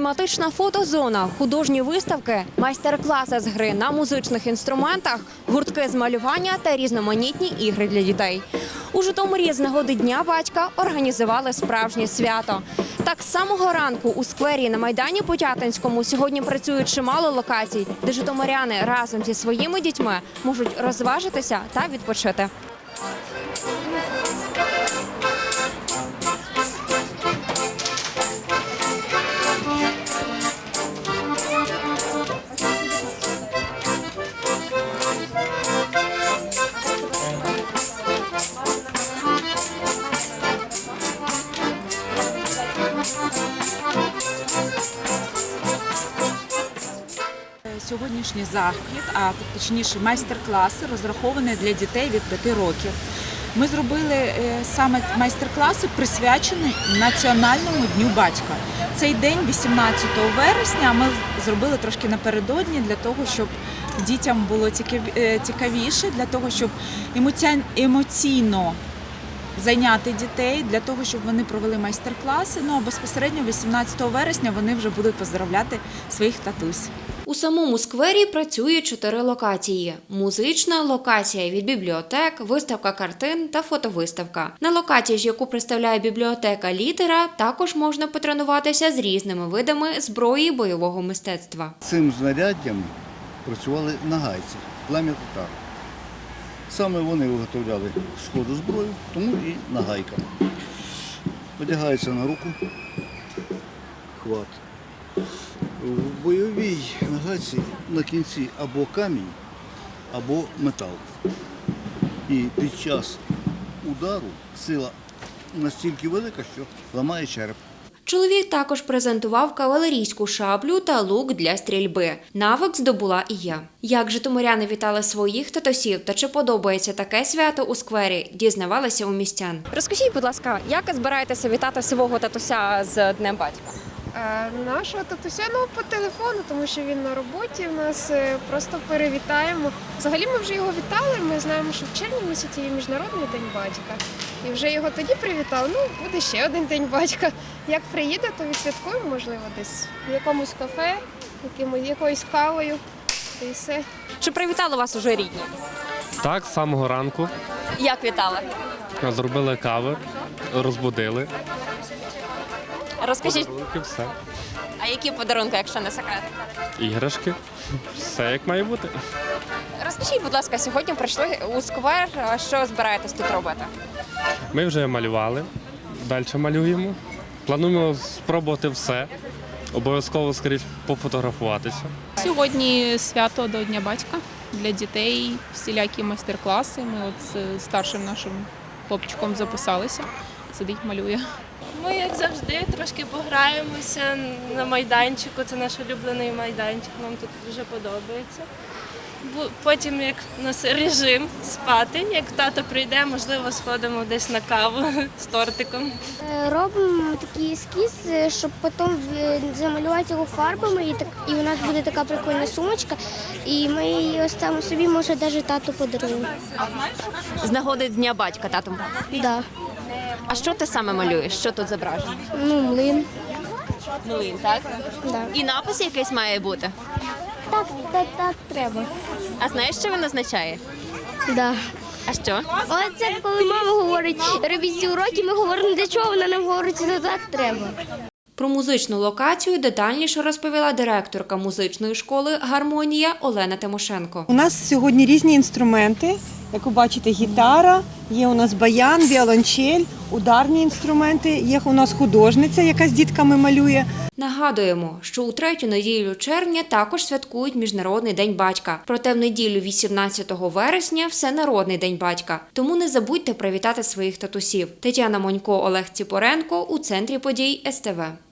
Тематична фотозона, художні виставки, майстер-класи з гри на музичних інструментах, гуртки з малювання та різноманітні ігри для дітей. У Житомирі з нагоди Дня батька організували справжнє свято. Так з самого ранку у сквері на майдані Потятинському сьогодні працюють чимало локацій, де житомиряни разом зі своїми дітьми можуть розважитися та відпочити. Сьогоднішній захід, а точніше майстер-класи, розраховані для дітей від 5 років. Ми зробили е, саме майстер-класи, присвячені Національному дню батька. Цей день, 18 вересня, ми зробили трошки напередодні для того, щоб дітям було е, цікавіше, для того, щоб емоці- емоційно зайняти дітей для того, щоб вони провели майстер-класи. Ну а безпосередньо 18 вересня вони вже будуть поздравляти своїх татусь. У самому сквері працює чотири локації: музична локація від бібліотек, виставка картин та фотовиставка. На локації, ж, яку представляє бібліотека літера, також можна потренуватися з різними видами зброї бойового мистецтва. Цим знаряддям працювали нагайці, плем'я татар. Саме вони виготовляли сходу зброю, тому і нагайка. Одягається на руку, хват. В бойовій нагайці на кінці або камінь, або метал. І під час удару сила настільки велика, що ламає череп. Чоловік також презентував кавалерійську шаблю та лук для стрільби. Навик здобула і я. Як житомиряни вітали своїх татусів та чи подобається таке свято у сквері, Дізнавалася у містян. Розкажіть, будь ласка, як збираєтеся вітати свого татуся з Днем батька? Е, Нашого татуся ну по телефону, тому що він на роботі. У нас е, просто перевітаємо. Взагалі ми вже його вітали. Ми знаємо, що в червні місяці є міжнародний день батька. І вже його тоді привітали. Ну буде ще один день батька. Як приїде, то відсвяткуємо, можливо, десь в якомусь кафе, якимось якоюсь кавою. Й все. Чи привітали вас уже рідні? Так, з самого ранку Як вітали? зробили кави, розбудили. Розкажіть, Руки, все. а які подарунки, якщо не секрет? Іграшки. Все як має бути. Розкажіть, будь ласка, сьогодні прийшли у сквер. а Що збираєтесь тут робити? Ми вже малювали, далі малюємо. Плануємо спробувати все. Обов'язково скоріш пофотографуватися. Сьогодні свято до Дня батька для дітей, всілякі майстер-класи. Ми от з старшим нашим хлопчиком записалися. Сидить, малює. Ми, як завжди, трошки пограємося на майданчику. Це наш улюблений майданчик, нам тут дуже подобається. Потім, як у нас режим спати, як тато прийде, можливо, сходимо десь на каву з тортиком. Е, Робимо такий ескіз, е, щоб потім е, замалювати його фарбами, і так і у нас буде така прикольна сумочка. І ми її оставимо собі, може, навіть тату подаруємо. З нагоди Дня батька, татом. Да. А що ти саме малюєш? Що тут зображено? Ну, млин. Млин, так? Да. І напис якийсь має бути. Так, так, так треба. А знаєш, що він означає? Да. А що? Оце коли мама говорить, робіть ці уроки, ми говоримо, для чого вона нам говорить, що так треба. Про музичну локацію детальніше розповіла директорка музичної школи Гармонія Олена Тимошенко. У нас сьогодні різні інструменти. Як ви бачите, гітара, є у нас баян, віолончель, ударні інструменти, є у нас художниця, яка з дітками малює. Нагадуємо, що у третю неділю червня також святкують Міжнародний день батька. Проте в неділю 18 вересня Всенародний день батька. Тому не забудьте привітати своїх татусів. Тетяна Монько, Олег Ціпоренко у центрі подій СТВ.